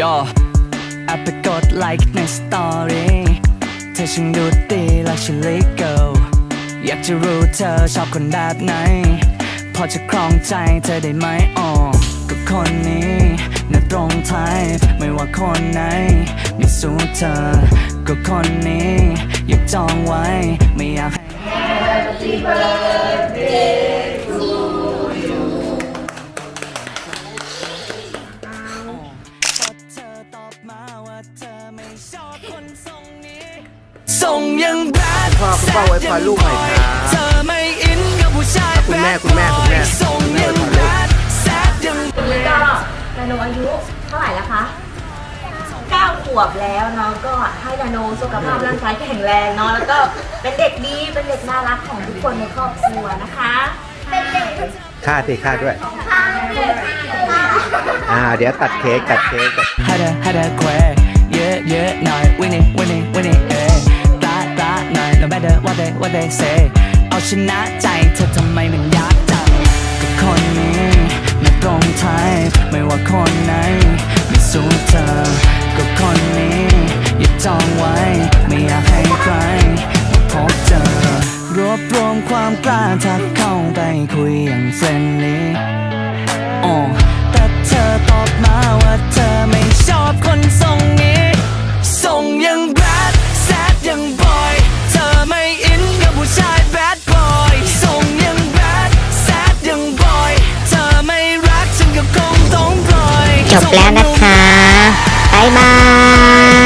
ย่ออปไปกดไลค์ในสตอรี่เธอช่างดูดีและฉันลิเกิลอยากจะรู้เธอชอบคนแบบไหน พอจะครองใจเธอได้ไหมอ๋อก็คนนี้น่าตรงไทยไม่ว่าคนไหน ไม่สู้เธอ ก็คนนี้ อยากจองไว้ไม่อยากให้ ทรงยังแบดพ่อคุณพ่อไว้พรลูกหน่อยครับเธอไม่อินกับผู้ชายคุณแม่คุณแม่คุณแม่ทรงยังแบดแซดยังวันนี้ก็นาโนอายุเท่าไหร่แล้วคะ9ขวบแล้วเนาะก็ให้นาโนสุขภาพร่างกายแข็งแรงเนาะแล้วก็เป็นเด็กดีเป็นเด็กน่ารักของทุกคนในครอบครัวนะคะเป็นเด็กค่าตีค่าด้วยอ่าเดี๋ยวตัดเค้กตัดเค้กตัดให้เธอให้เธอแคว what they what they say เอาชนะใจเธอทำไมมันยากจังก็คนนี้ไม่ตรงไทยไม่ว่าคนไหนไม่สู้เธอก็คนนี้อย่าจองไว้ ไม่อยากให้ใครมาพบเจอ รวบรวมความกล้าทักเข้าไปคุยอย่างเฟรน จบแล้วนะคะ บ๊ายบาย